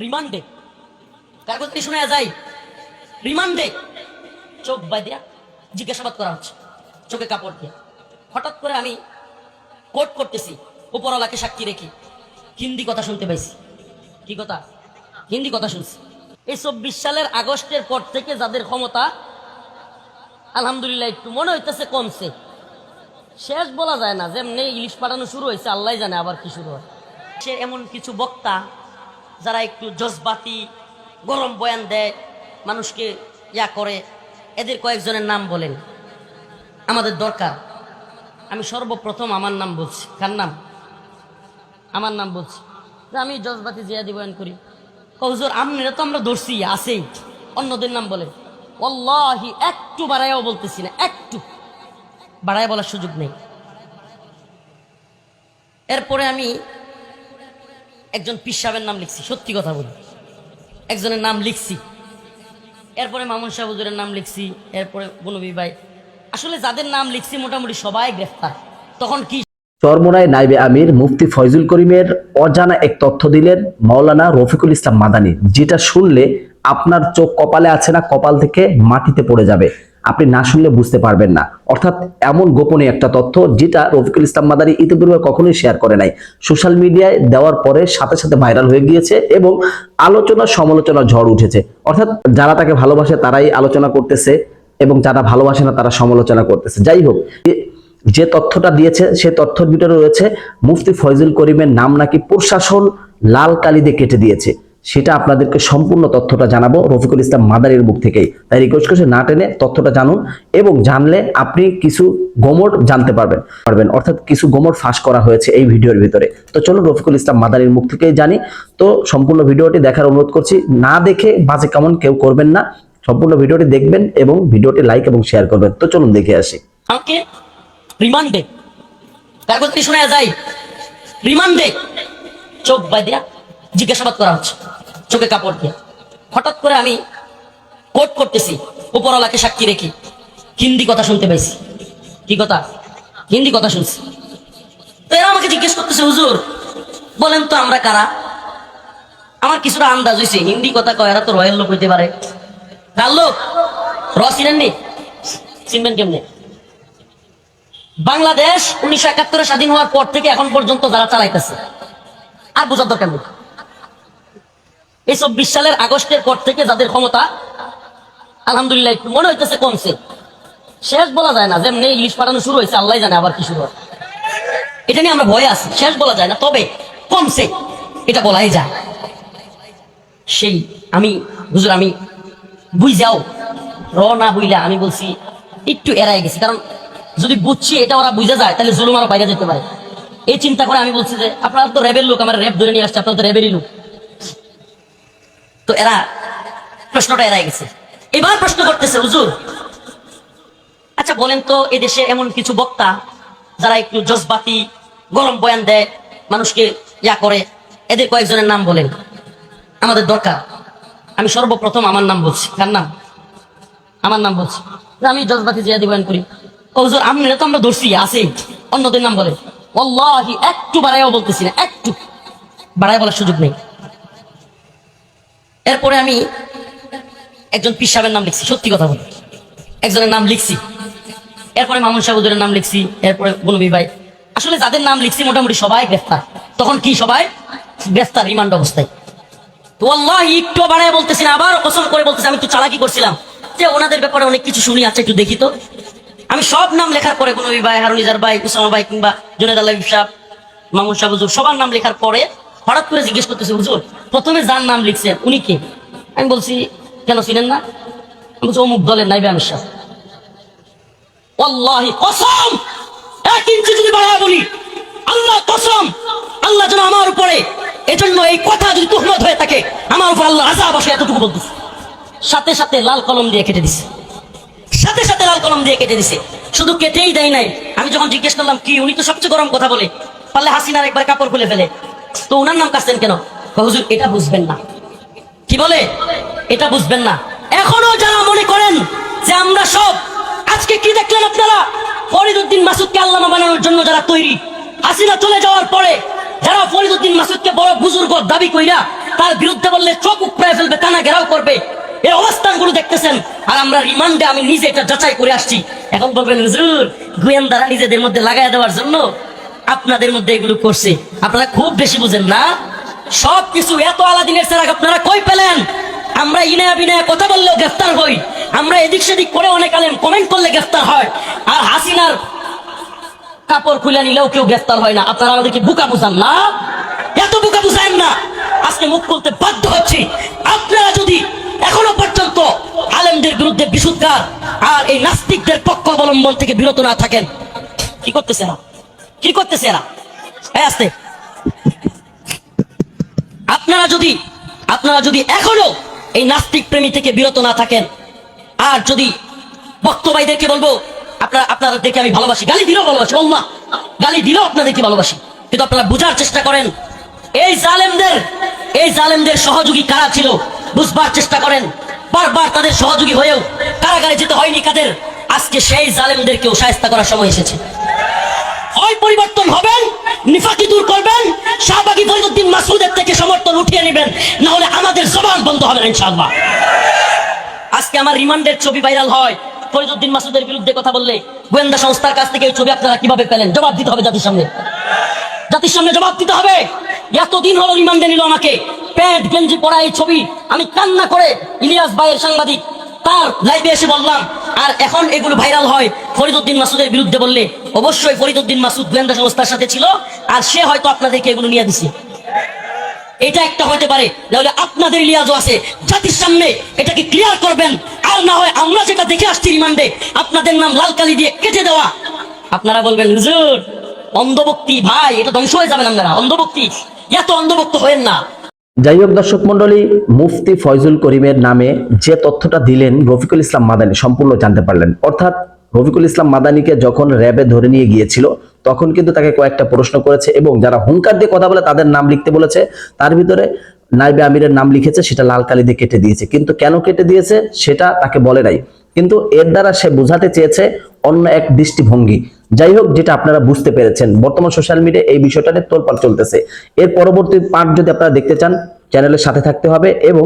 রিমান্ডে। কাগজ শুনে যাই রিমান্ডে। চোখ বাঁধিয়া জিজ্ঞাসাবাদ করা হচ্ছে। চোখে কাপড় দিয়ে। হঠাৎ করে আমি কোর্ট করতেছি, উপরওয়ালাকে সাক্ষী রেখে। হিন্দি কথা শুনতে পাইছি। কি কথা? হিন্দি কথা শুনছি। এই চব্বিশ সালের আগস্টের পর থেকে যাদের ক্ষমতা, আলহামদুলিল্লাহ একটু মনে হইতেছে কমছে। শেষ বলা যায় না, যেমনি ইলিশ পাঠানো শুরু হয়েছে আল্লাহ জানে আবার কি শুরু হয়। সে এমন কিছু বক্তা যারা একটু জজবাতি, গরম বয়ান দেয়, মানুষকে ইয়া করে, এদের কয়েকজনের নাম বলেন। আমাদের দরকার। আমি সর্বপ্রথম আমার নাম বলছি। কার নাম? আমার নাম বলছি। যে আমি জজবাতি জিয়াদি বয়ান করি। হুজুর আপনারা তো আমরা ধরছি, আছেই। অন্যদের নাম বলেন। অল্লাহি একটু বাড়াইও বলতেছি না, একটু। বাড়ায় বলার সুযোগ নেই। এরপরে আমি একজন পিসাবের নাম লিখছি, সত্যি কথা বলি। একজনের নাম লিখছি। এরপরে মামুন শাহ হুজুরের নাম লিখছি, এরপরে বনবী ভাই। আসলে যাদের নাম লিখছি, মোটামুটি সবাই গ্রেফতার। তখন কি চরমোনায় নাইবে আমির মুফতি ফয়জুল করিমের অজানা এক তথ্য দিলেন মাওলানা রফিকুল ইসলাম মাদানী, যেটা শুনলে আপনার চোখ কপালে আছে না, কপাল থেকে মাটিতে পড়ে যাবে। আপনি না শুনলে বুঝতে পারবেন না। অর্থাৎ এমন গোপনে একটা তথ্য যেটা রফিকুল ইসলাম মাদানী ইতিপূর্বে কখনোই শেয়ার করে নাই। সোশ্যাল মিডিয়ায় দেওয়ার পরে সাথে সাথে ভাইরাল হয়ে গিয়েছে এবং আলোচনা সমালোচনা ঝড় উঠেছে। অর্থাৎ যারা তাকে ভালোবাসে তারাই আলোচনা করতেছে এবং যারা ভালোবাসে না তারা সমালোচনা করতেছে। যাই হোক যে তথ্যটা দিয়েছে সে তথ্যের ভিতরে রয়েছে, মুফতি ফয়জুল করিমের নাম নাকি প্রশাসন লাল কালি দিয়ে কেটে দিয়েছে। সেটা আপনাদেরকে সম্পূর্ণ তথ্যটা জানাব রফিকুল ইসলাম মাদারির মুখ থেকেই। তাই রিকোয়েস্ট করছে না টেনে তথ্যটা জানুন এবং জানলে আপনি কিছু গোমর জানতে পারবেন। পারবেন, অর্থাৎ কিছু গোমর ফাঁস করা হয়েছে এই ভিডিওর ভিতরে। তো চলুন রফিকুল ইসলাম মাদারির মুখ থেকেই জানি। তো সম্পূর্ণ ভিডিওটি দেখার অনুরোধ করছি, না দেখে বাজে কেমন কেউ করবেন না। সম্পূর্ণ ভিডিওটি দেখবেন এবং ভিডিওটি লাইক এবং শেয়ার করবেন। তো চলুন দেখে আসি। আমাকে রিমান্ডে। শুনে যাই রিমান্ডে। চোখ বাঁধিয়া জিজ্ঞাসাবাদ করা হচ্ছে। চোখে কাপড় দিয়ে। হঠাৎ করে আমি কোট করতেছি, উপরওয়ালাকে সাক্ষী রেখে। হিন্দি কথা শুনতে পাইছি। কি কথা? হিন্দি কথা শুনছি। তো এরা আমাকে জিজ্ঞেস করতেছে, হুজুর, বলেন তো আমরা কারা? আমার কিছুটা আন্দাজ হয়েছে হিন্দি কথা কয়, এরা তো রয়্যাল লোক হইতে পারে। কার লোক, র চিনেননি চিনবেন কেমনে? বাংলাদেশ উনিশশো একাত্তরে স্বাধীন হওয়ার পর থেকে এখন পর্যন্ত যারা চালাইতেছে, আর বোঝার দরকার নেই। এই চব্বিশ সালের আগস্টের পর থেকে যাদের ক্ষমতা, আলহামদুলিল্লাহ একটু মনে হইতেছে কমছে। শেষ বলা যায় না, যেমনি ইলিশ পাঠানো শুরু হয়েছে আল্লাহ জানে আবার কি শুরু হয়। এটা নিয়ে আমরা ভয়ে আছি, শেষ বলা যায় না, তবে কমছে, এটা বলাই যায়। সেই আমি, হুজুর, আমি বুঝ যাও র না বুঝলে আমি বলছি, একটু এড়াই গেছি, কারণ যদি বুঝছি এটা ওরা বুঝে যায়, তাহলে জুলুম আরও বাইরে যেতে পারে। এই চিন্তা করে আমি বলছি যে, আপনারা তো র্যাবের লোক, আমার র্যাব ধরে নিয়ে আসছে, আপনারা তো র্যাবেরই লোক। তো এরা প্রশ্নটা এড়াই গেছে। এবার প্রশ্ন করতেছে, হুজুর। আচ্ছা বলেন তো, এদেশে এমন কিছু বক্তা যারা একটু জজবাতি, গরম বয়ান দেয়, মানুষকে ইয়া করে, এদের কয়েকজনের নাম বলেন। আমাদের দরকার। আমি সর্বপ্রথম আমার নাম বলছি। কার নাম? আমার নাম বলছি। আমি জজবাতি জিয়াদি বয়ান করি। ও হুজুর, আপনারা তো আমরা ধরছি, আছেই। অন্যদের নাম বলে অল্লাহি একটু বাড়াইও বলতেছি না, একটু। বাড়াই বলার সুযোগ নেই। এরপরে আমি একজন পিসাবের নাম লিখছি, সত্যি কথা বলি। একজনের নাম লিখছি। এরপরে মামুন শাহ হুজুরের নাম লিখছি, এরপরে বনবী ভাই। আসলে যাদের নাম লিখছি মোটামুটি সবাই গ্রেফতার। তখন কি সবাই? গ্রেফতার, রিমান্ড অবস্থায়। তো আল্লাহ একটু বাড়ায় বলতেছি না আবার কসম করে বলতেছি, আমি একটু চালাকি করছিলাম। যে ওনাদের ব্যাপারে অনেক কিছু শুনি আছে একটু দেখি তো। আমি সব নাম লেখার পরে কোনো ভাই হারুনিজার ভাই, উসামা ভাই কিংবা জুনেদ আল্লাহ সাহ মামুন হুজুর, সবার নাম লেখার পরে হঠাৎ করে জিজ্ঞেস করতেছে, হুজুর, প্রথমে যার নাম লিখছেন, উনি কে? আমি বলছি, কেন চিনেন না? আমি বলছি, অমুক দলের সাহ আল্লাহি কসম! এক ইঞ্চি যদি বলি, আল্লাহ কসম! আল্লাহ যেন আমার উপরে এজন্য এই কথা যদি তুহমত হয়ে থাকে, আমার উপর আল্লাহ এতটুকু বলতেছে। সাথে সাথে লাল কলম দিয়ে কেটে দিছে। সাথে সাথে লাল কলম দিয়ে কেটে দিছে। শুধু কেটেই দেয় নাই। আমি যখন জিজ্ঞেস করলাম, কি? উনি তো সবচেয়ে গরম কথা বলে। পারলে হাসিনার একবার কাপড় খুলে ফেলে। তো উনার নাম কাটছেন কেন? হুজুর, এটা বুঝবেন না। কি বলে? এটা বুঝবেন না। এখনও যারা মনে করেন যে আমরা সব, আজকে কি দেখলেন আপনারা? ফরিদুদ্দিন মাসুদকে আল্লামা বানানোর জন্য যারা তৈরি, হাসিনা চলে যাওয়ার পরে যারা ফরিদুদ্দিন মাসুদকে বড় বুজুর্গ দাবি কইরা তার বিরুদ্ধে বললে, চোখ উপড়ে ফেলবে, কানা ঘেরাও করবে। এই অবস্থানগুলো দেখতেছেন। আর আমরা রিমান্ডে আমি নিজে এটা যাচাই করে আসছি। এখন বলবেন, হুজুর, গোয়েন্দারা নিজেদের মধ্যে লাগাই দেওয়ার জন্য আপনাদের মধ্যে এগুলো করছে। আপনারা খুব বেশি বুঝেন না। সব কিছু এত আলাদিনের সেরাক আপনারা কই পেলেন? আমরা ইনায়া বিনায়া কথা বললেও গ্রেফতার হই। আমরা এদিক সেদিক করে অনেক আলেন কমেন্ট করলে গ্রেফতার হয়। আর হাসিনার কাপড় খুলে নিলেও কেউ গ্রেফতার হয় না। আপনারা আমাদেরকে বুকা বুঝান না? এত বুকা বুঝায়েন না। আজকে মুখ খুলতে বাধ্য হচ্ছি। আপনারা যদি এখনও পর্যন্ত আলেমদের বিরুদ্ধে বিশুদ্ধার আর এই নাস্তিকদের পক্ষ অবলম্বন থেকে বিরত না থাকেন, কি করতেছে এরা কি করতেছে এরা? আসতে। আপনারা যদি আপনারা যদি এখনও এই নাস্তিক প্রেমী থেকে বিরত না থাকেন, আর যদি বক্তবাইদেরকে বলব, আপনারা, আপনাদেরকে আমি ভালোবাসি, গালি দিলেও ভালোবাসি বলমা গালি দিলেও আপনাদেরকে ভালোবাসি, কিন্তু আপনারা বোঝার চেষ্টা করেন, এই জালেমদের এই জালেমদের সহযোগী কারা ছিল, বুঝবার চেষ্টা করেন, বারবার তাদের সহযোগী হয়েও কারাগারে যেতে হয়নি কাদের, আজকে সেই জালেমদেরকেও সায়স্তা করার সময় এসেছে। পরিবর্তন হবেন, নিফাকি দূর করবেন, শাহবাগী ফরিদুদ্দিন মাসুদের থেকে সমর্থন উঠিয়ে নেবেন না হলে আমাদের জবান বন্ধ হবে না, ইনশাআল্লাহ। আজকে আমার রিমান্ডের ছবি ভাইরাল হয় ফরিদুদ্দিন মাসুদের বিরুদ্ধে কথা বললে গোয়েন্দা সংস্থার কাছ থেকে এই ছবি আপনারা কীভাবে পেলেন? জবাব দিতে হবে জাতির সামনে। জাতির সামনে জবাব দিতে হবে। এতদিন হলো রিমান্ডে নিল আমাকে। প্যান্ট, গেঞ্জি পরা এই ছবি আমি কান্না করে ইলিয়াস ভাইয়ের সাংবাদিক, তার লাইভে এসে বললাম আর এখন এগুলো ভাইরাল হয় ফরিদুদ্দিন মাসুদের বিরুদ্ধে বললে অবশ্যই ফরিদুদ্দিন মাসুদ গোয়েন্দা সংস্থার সাথে ছিল, আর সে হয়তো আপনাদেরকে এগুলো নিয়ে দিছে। এটা একটা হতে পারে তাহলে আপনাদের লিয়াজও আছে। জাতির সামনে এটাকে ক্লিয়ার করবেন, আর না হয় আমরা যেটা দেখে আসছি রিমান্ডে, আপনাদের নাম লাল কালি দিয়ে কেটে দেওয়া। আপনারা বলবেন, হুজুর, অন্ধভক্তি, ভাই, এটা ধ্বংস হয়ে যাবেন আপনারা অন্ধভক্তি। এত অন্ধভক্ত হয়েন না। যাই হোক দর্শক মন্ডলী মুফতি ফয়জুল করিমের নামে যে তথ্যটা দিলেন রফিকুল ইসলাম মাদানী, সম্পূর্ণ জানতে পারলেন। অর্থাৎ রফিকুল ইসলাম মাদানীকে যখন র্যাবে ধরে নিয়ে গিয়েছিল, তখন কিন্তু তাকে কয়েকটা প্রশ্ন করেছে এবং যারা হুঙ্কার দিয়ে কথা বলে তাদের নাম লিখতে বলেছে। তার ভিতরে নাইবে আমিরের নাম লিখেছে, সেটা লাল কালি দিয়ে কেটে দিয়েছে। কিন্তু কেন কেটে দিয়েছে, সেটা তাকে বলে নাই। কিন্তু এর দ্বারা সে বোঝাতে চেয়েছে অন্য এক দৃষ্টিভঙ্গি। যাই হোক, যেটা আপনারা বুঝতে পেরেছেন, বর্তমান সোশ্যাল মিডিয়ায় এই বিষয়টা নিয়ে চলতেছে। এর পরবর্তী পার্ট যদি আপনারা দেখতে চান চ্যানেলের সাথে থাকতে হবে এবং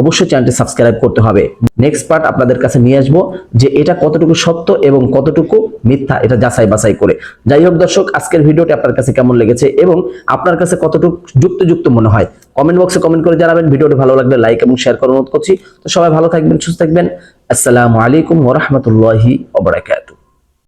অবশ্যই চ্যানেলটি সাবস্ক্রাইব করতে হবে। নেক্সট পার্ট আপনাদের কাছে নিয়ে আসব যে এটা কতটুকু সত্য এবং কতটুকু মিথ্যা এটা যাচাই বাছাই করে। যাই হোক দর্শক, আজকের ভিডিওটি আপনার কাছে কেমন লেগেছে এবং আপনার কাছে কতটুকু যুক্তযুক্ত মনে হয়? কমেন্ট বক্সে কমেন্ট করে জানাবেন। ভিডিওটি ভালো লাগলে লাইক এবং শেয়ার করার অনুরোধ করছি। তো সবাই ভালো থাকবেন, সুস্থ থাকবেন। আসসালামু আলাইকুম ওরহমতুল্লাহি ওবরাকাতুহ